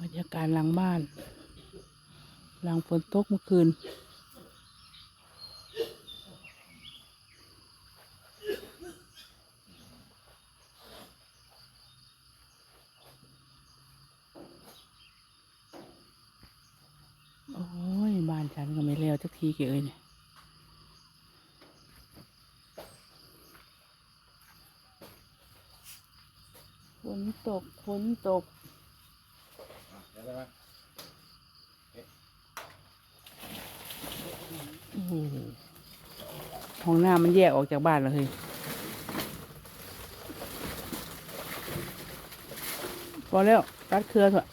บรรยากาศหลังบ้าน หลังฝนตกเมื่อคืน โอ้ย บ้านฉันก็ไม่แล้วจักทีเกยเนี่ยฝนตกฝนตก โอ้โหห้องน้ำมันแยกออกจากบ้านแล้วเฮ้ยพอแล้วตัดเครือเถอะ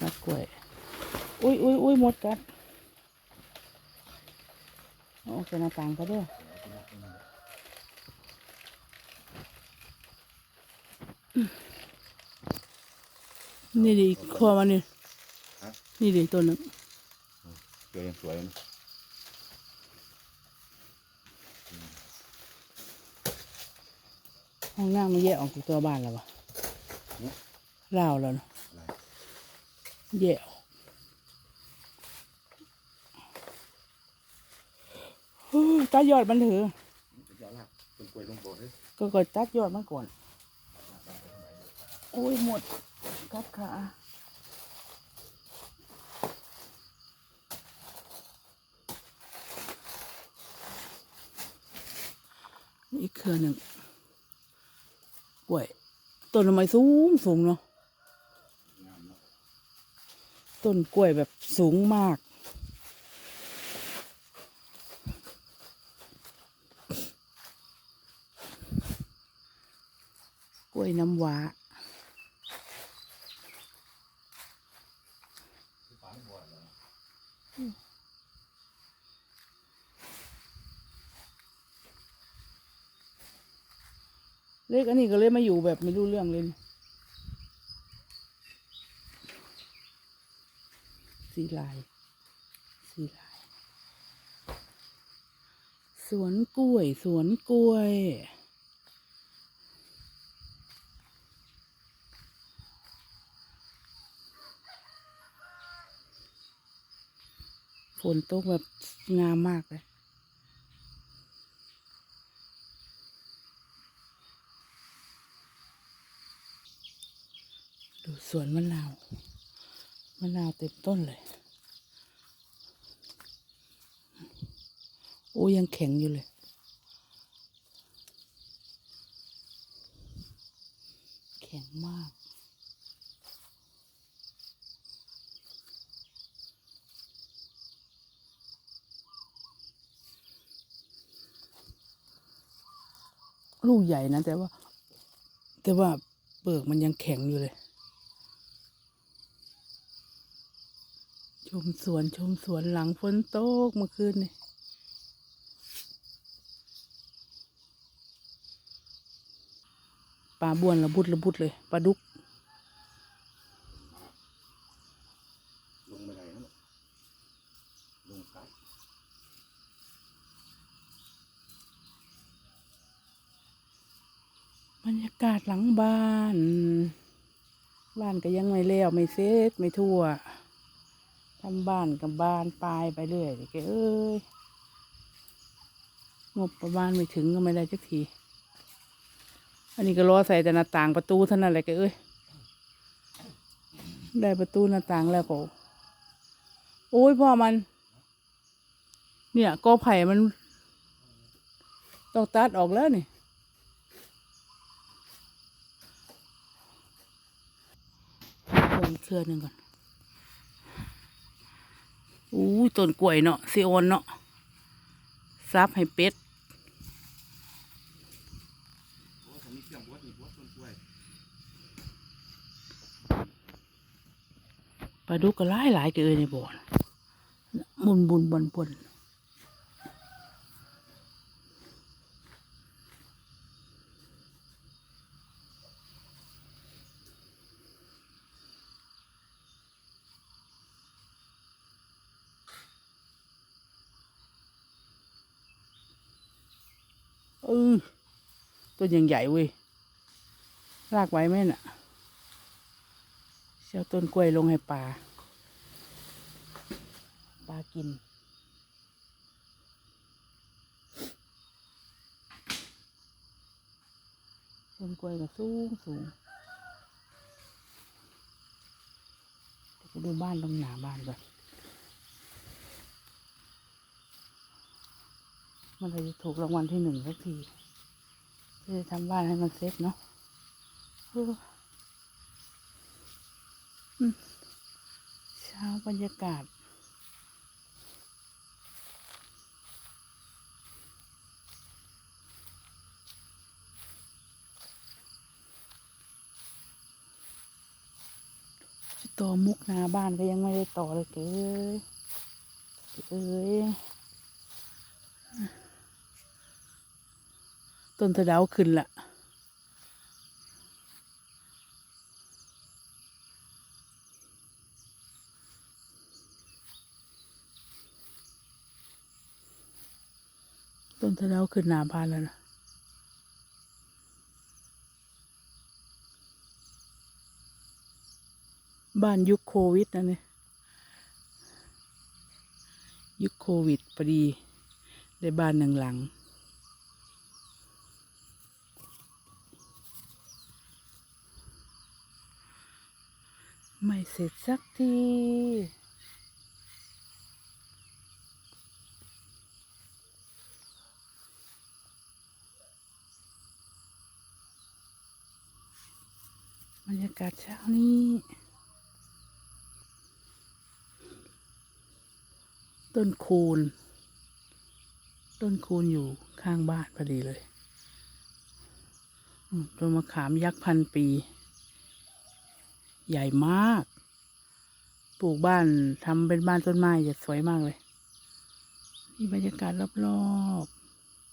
ตัดกล้วย อุ้ยอุ้ยอุ้ยหมดกัดเอาออกจากหน้าต่างก็ได้ นี่ดิครัวมันนี่ฮะนี่ดิตัวหนึ่งเกลือยังสวยนะห้องน้ำมันแยกออกจากตัวบ้านแล้ววะเล่าวแล้วเนอะอะไรแยกออกโอ้ยตัดยอดมันเถอะจะเอาลากต้นกล้วยลงโบสถ์เลยก็ก็ตัดยอดมันก่อนโอุ้ยหมดกัดขาอีกเครือหนึ่งกล้วยต้นทำไมสูงสูงเนาะงามเนาะต้นกล้วยแบบสูงมากกล้วยน้ำว้า เล็กอันนี้ก็เลยมาอยู่แบบไม่รู้เรื่องเลย สีลาย สีลาย สวนกล้วย สวนกล้วยฝนตกแบบงามมากเลย ดูสวนมะนาว มะนาวเต็มต้นเลย โอ้ยังแข็งอยู่เลยแข็งมาก ลูกใหญ่นะ แต่ว่า แต่ว่าเปลือกมันยังแข็งอยู่เลย มสวนชมสวนหลังฝนตกเมื่อคืนนี่ปลาบ้วนระบุดระบุดเลยปลาดุกลงไม่ได้นะลงครับบรรยากาศหลังบ้าน บ้านก็ยังไม่แล้วไม่เสร็จไม่ทั่ว ทำบ้านกับบ้านปลายไปเรื่อยแกเอ้ยงบประมาณไม่ถึงก็ไม่ได้สักที อันนี้ก็รอใส่แต่หน้าต่างประตูเท่านั้นแหละแกเอ้ย ได้ประตูหน้าต่างแล้วก็โอ้ยพ่อมัน เนี่ยกอไผ่มันต้องตัดออกแล้วนี่กล้วยอีกเครือหนึ่งก่อน อู้ยต้นกล้วยเนาะซีโอนเนาะซับให้เป็ดโอ้ผมมีเครื่องบดมีบดต้นกล้วยปลาดุกก็หลายหลายเกินในบ่อนบุนบุนบนบน เออต้นยังใหญ่เว้ยรากไว้ไหมน่ะเจ้าต้นกล้วยลงให้ปลาปลากินต้นกล้วยก็สูงสูงไปดูบ้านตรงหน้าบ้านก่อน มันจะถูกรางวัลที่หนึ่งสักทีจะทำบ้านให้มันเซ็ตเนาะเช้าบรรยากาศต่อมุกนาบ้านก็ยังไม่ได้ต่อเลยเก๋ยเอ้ ต้นสะเดาขึ้นละต้นสะเดาขึ้นหนาบานแล้วนะบ้านยุคโควิดนะเนี่ยยุคโควิดพอดี ได้บ้านหนึ่งหลัง ไม่เสร็จสักที บรรยากาศเช้านี้ต้นคูณต้นคูณอยู่ข้างบ้านพอดีเลยต้นมะขามยักษ์พันปี ใหญ่มาก ปลูกบ้านทำเป็นบ้านต้นไม้จะสวยมากเลย นี่บรรยากาศรอบ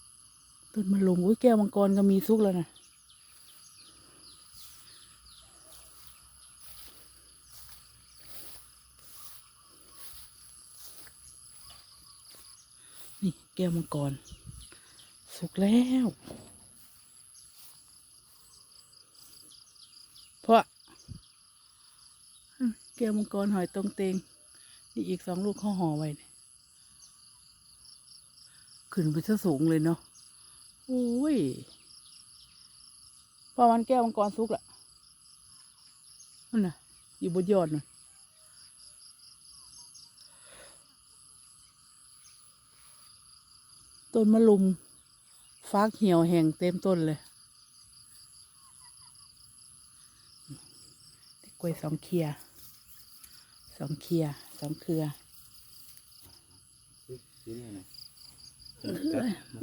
ๆ ต้นมะลุมอุ้ยแก้วมังกรก็มีซุกแล้วนะนี่แก้วมังกร สุกแล้ว เพราะ ก้วมังกรหอยตรงเตงนี่อีกสองลูกเขาห่อไว้เนี่ยขึ้นไปซะสูงเลยเนาะโอ้ยพอมันแก้วมังกรสุกละนั่นน่ะ อยู่บนยอดน่ะต้นมะลุมฟากเหี่ยวแห้งเต็มต้นเลยกล้วยสองเครือ สองเครือสองเครือ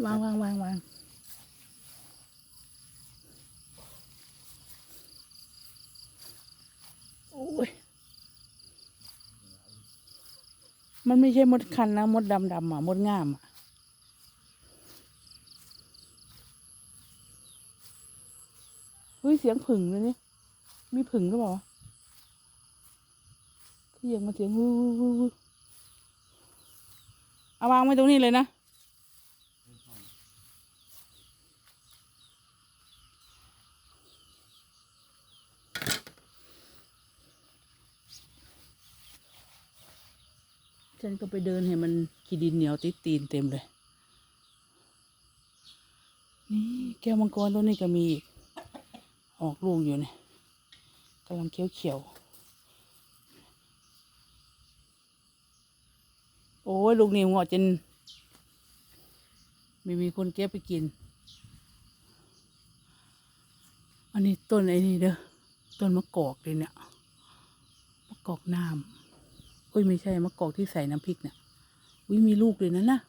วางวางวางวางโอ้ยมันไม่ใช่มดคันนะ มดดำดำอะ มดง่ามอะเฮ้ย เสียงผึ่งเลยนี่ มีผึ่งหรือเปล่า วะที่ยงมาเสียงวู้วู้วู้วู้เอาวางไว้ตรงนี้เลยนะฉันก็ไปเดินเห็นมันขี้ดินเหนียวติดตีนเต็มเลย นี่แก้วมังกรตัวนี้ก็มีอีก ออกลูกอยู่เนี่ยกำลังเขียวเขียวๆโอ้ยลูกนี่งอจนไม่มีคนเก็บไปกิน อันนี้ต้นไอ้นี่เด้อ ต้นมะกอกเลยเนี่ย มะกอกน้ำอุ้ยไม่ใช่มะกอกที่ใส่น้ำพริกเนี่ยอุ้ยมีลูกเลยนะนะ